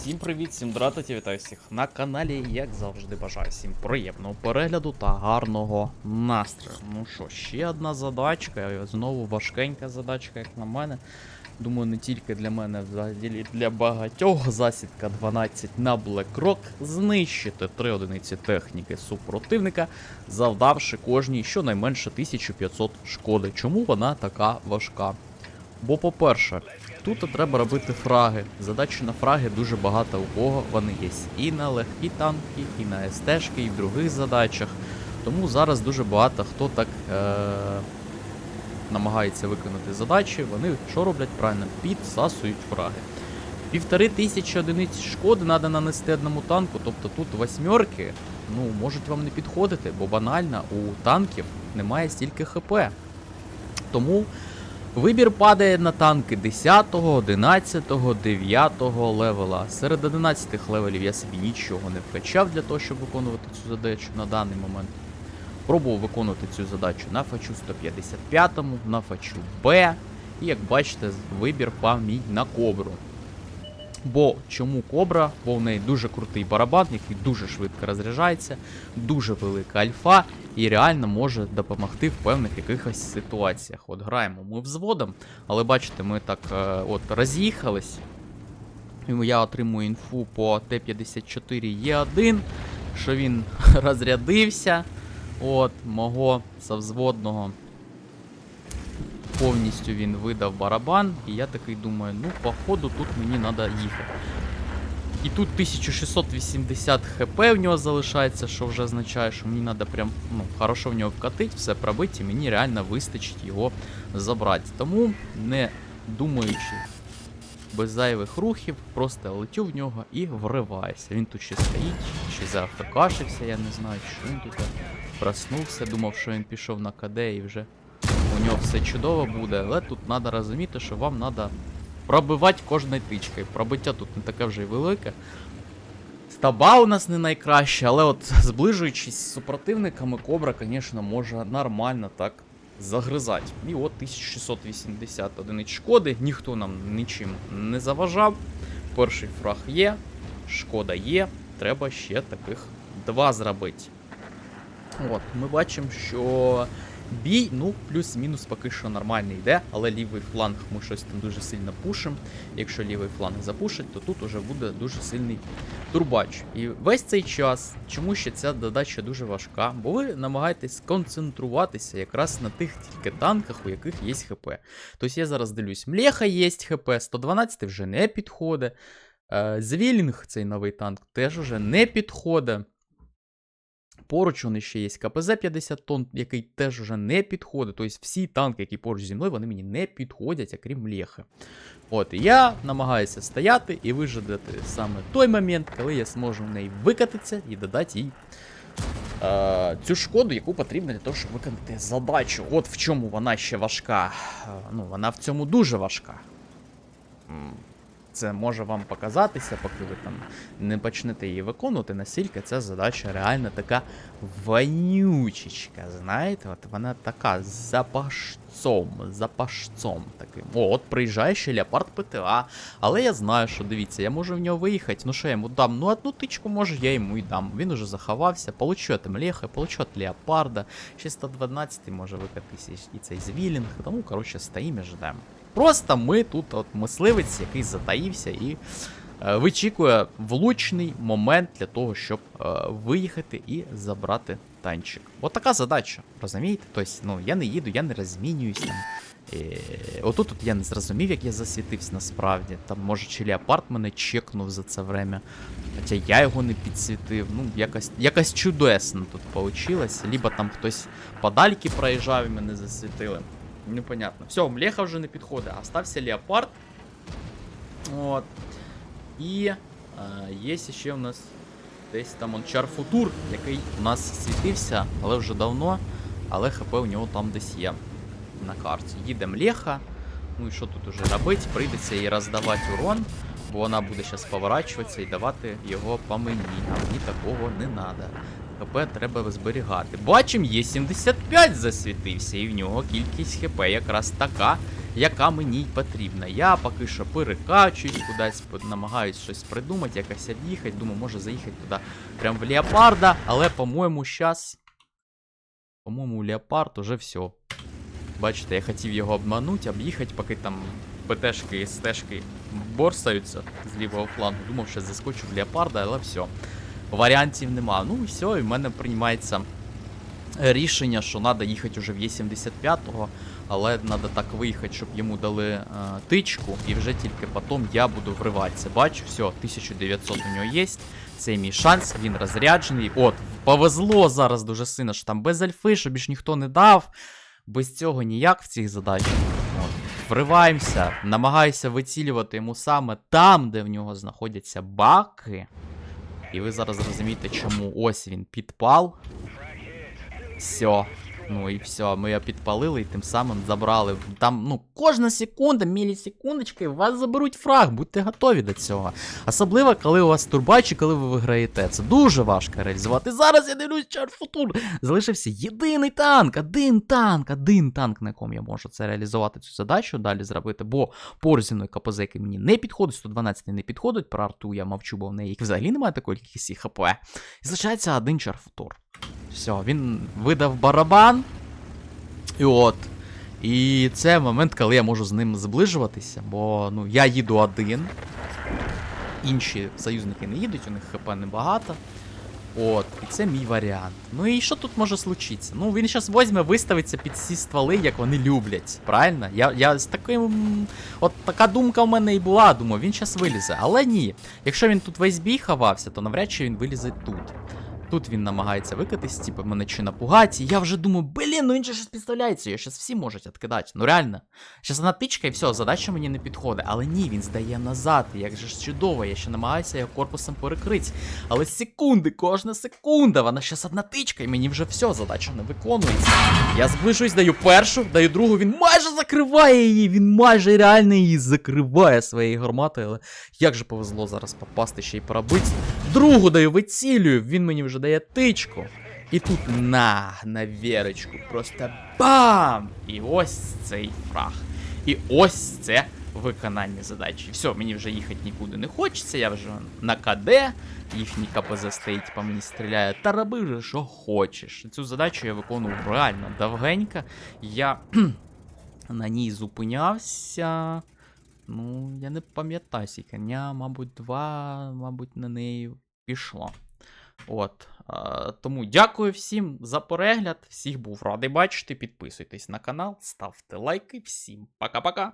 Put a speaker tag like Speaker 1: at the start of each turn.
Speaker 1: Всім привіт, всім дрататі, вітаю всіх на каналі, як завжди бажаю всім приємного перегляду та гарного настрою. Ну що, ще одна задачка, знову важкенька задачка, як на мене. Думаю, не тільки для мене, взагалі для багатьох. Засідка 12 на BlackRock. Знищити три одиниці техніки супротивника, завдавши кожній щонайменше 1500 шкоди. Чому вона така важка? Бо, по-перше, тут треба робити фраги. Задачі на фраги дуже багато у кого вони є. І на легкі танки, і на СТшки, і в других задачах. Тому зараз дуже багато хто так е- намагається виконати задачі. Вони що роблять правильно? Підсасують фраги. Півтори тисячі одиниць шкоди треба нанести одному танку, тобто тут восьмерки ну, можуть вам не підходити, бо банально у танків немає стільки ХП. Тому Вибір падає на танки 10, 11, 9 левела. Серед 11 левелів я собі нічого не вкачав для того, щоб виконувати цю задачу на даний момент. Пробував виконувати цю задачу на фачу 155, на фачу Б. І як бачите, вибір пав мій на кобру. Бо чому кобра? Бо в неї дуже крутий барабан, який дуже швидко розряджається, дуже велика альфа і реально може допомогти в певних якихось ситуаціях. От граємо ми взводом, але бачите, ми так е, от роз'їхались. Я отримую інфу по Т-54Е1, що він розрядився. От, мого совзводного повністю він видав барабан, і я такий думаю, ну, походу, тут мені треба їхати. І тут 1680 хп в нього залишається, що вже означає, що мені треба прям ну, хорошо в нього вкатити, все пробити, і мені реально вистачить його забрати. Тому, не думаючи без зайвих рухів, просто летю в нього і вриваюся. Він тут ще стоїть, ще зафкашився, я не знаю, що він тут проснувся, думав, що він пішов на КД і вже нього все чудово буде, але тут треба розуміти, що вам треба пробивати кожною тичкою. Пробиття тут не таке вже й велике. Стаба у нас не найкраще, але от зближуючись з супротивниками, кобра, звісно, може нормально так загризати. І от 1680 одиниць шкоди, ніхто нам нічим не заважав. Перший фраг є, шкода є, треба ще таких два зробити. От, ми бачимо, що бій, ну, плюс-мінус поки що нормально йде, але лівий фланг ми щось там дуже сильно пушимо. Якщо лівий фланг запушить, то тут уже буде дуже сильний турбач. І весь цей час, чому ще ця задача дуже важка, бо ви намагаєтесь сконцентруватися якраз на тих тільки танках, у яких є ХП. Тобто я зараз дивлюсь, Млеха є ХП, 112 вже не підходить. Е, Звілінг, цей новий танк, теж уже не підходить. Поруч вони ще є КПЗ 50 тонн, який теж уже не підходить. Тобто всі танки, які поруч зі мною, вони мені не підходять, окрім Лєхи. От, і я намагаюся стояти і вижидати саме той момент, коли я зможу в неї викатитися і додати їй е, цю шкоду, яку потрібно для того, щоб виконати задачу. От в чому вона ще важка. Е, ну, вона в цьому дуже важка. Це може вам показатися, поки ви там не почнете її виконувати, наскільки ця задача реально така вонючечка, знаєте, от вона така за пашцом, таким. О, от приїжджає ще Леопард ПТА, але я знаю, що дивіться, я можу в нього виїхати, ну що я йому дам? Ну одну тичку, може, я йому і дам. Він уже заховався, получу от Млеха, получу от Леопарда, ще 112 може викатися і цей звілінг, тому, коротше, стоїмо і ждемо. Просто ми тут от мисливець, який затаївся і е, вичікує влучний момент для того, щоб е, виїхати і забрати танчик. От така задача, розумієте? Тобто, ну, я не їду, я не розмінююсь там. Е, отут от я не зрозумів, як я засвітився насправді. Там, може, чи Леопард мене чекнув за це время. Хоча я його не підсвітив. Ну, якось, якось чудесно тут вийшло. Либо там хтось подальки проїжджав і мене засвітили. Непонятно. Все, Млеха вже не підходить. Остався Леопард. От. І е, є ще у нас десь там он Чарфутур, який у нас світився, але вже давно. Але ХП у нього там десь є на карті. Їде Млеха. Ну і що тут уже робити? Прийдеться їй роздавати урон, бо вона буде зараз поворачуватися і давати його по мені. А мені такого не треба. ХП треба зберігати. Бачим, є 75 засвітився, і в нього кількість ХП якраз така, яка мені й потрібна. Я поки що перекачуюсь кудись, намагаюсь щось придумати, якось об'їхати. Думаю, може заїхати туди прям в Леопарда, але, по-моєму, щас. По-моєму, Леопард уже все. Бачите, я хотів його обманути, об'їхати, поки там ПТшки і СТшки борсаються з лівого флангу. Думав, що заскочу в Леопарда, але все. Варіантів нема. Ну і все, і в мене приймається рішення, що треба їхати вже в Є75-го, але треба так виїхати, щоб йому дали е, тичку, і вже тільки потім я буду вриватися. Бачу, все, 1900 у нього є. Це мій шанс, він розряджений. От, повезло зараз дуже сильно, що там без альфи, що більш ніхто не дав. Без цього ніяк в цих задачах. Вриваємося, намагаюся вицілювати йому саме там, де в нього знаходяться баки. І ви зараз розумієте, чому ось він підпал. Все. Ну і все, ми його підпалили і тим самим забрали. Там, ну, кожна секунда, мілісекундочка, і вас заберуть фраг, будьте готові до цього. Особливо, коли у вас турбач і коли ви виграєте. Це дуже важко реалізувати. Зараз я дивлюсь Чар Футур. Залишився єдиний танк, один танк, один танк, на якому я можу це реалізувати цю задачу, далі зробити, бо поруч зі КПЗ, мені не підходить, 112 не підходить, про арту я мовчу, бо в неї їх взагалі немає такої кількості ХП. І залишається один Чарфутур. Все, він видав барабан. І от. І це момент, коли я можу з ним зближуватися, бо ну, я їду один. Інші союзники не їдуть, у них ХП небагато. От, і це мій варіант. Ну і що тут може случитися? Ну, він зараз возьме, виставиться під всі стволи, як вони люблять. Правильно? Я, я з таким. От така думка в мене і була. Думаю, він зараз вилізе. Але ні. Якщо він тут весь бій ховався, то навряд чи він вилізе тут. Тут він намагається викатись, типу, мене чи напугати. І я вже думаю, блін, ну він же щось підставляється, його щас всі можуть відкидати. Ну реально. Щас вона тичка і все, задача мені не підходить. Але ні, він здає назад. і Як же ж чудово, я ще намагаюся його корпусом перекрити. Але секунди, кожна секунда, вона щас одна тичка, і мені вже все, задача не виконується. Я зближусь, даю першу, даю другу, він майже закриває її, він майже реально її закриває своєю гарматою, але як же повезло зараз попасти ще й пробити. Другу даю, вицілюю, він мені вже дає тичку. І тут на, на вірочку, просто бам! І ось цей фраг. І ось це виконання задачі. Все, мені вже їхати нікуди не хочеться, я вже на КД, їхній КПЗ стоїть по мені стріляє. Та роби вже, що хочеш. Цю задачу я виконував реально довгенько. Я на ній зупинявся. Ну, я не пам'ятаю, скільки дня, мабуть, два, мабуть, на неї пішло. От. Е, тому дякую всім за перегляд. Всіх був радий бачити. Підписуйтесь на канал, ставте лайки. Всім пока-пока.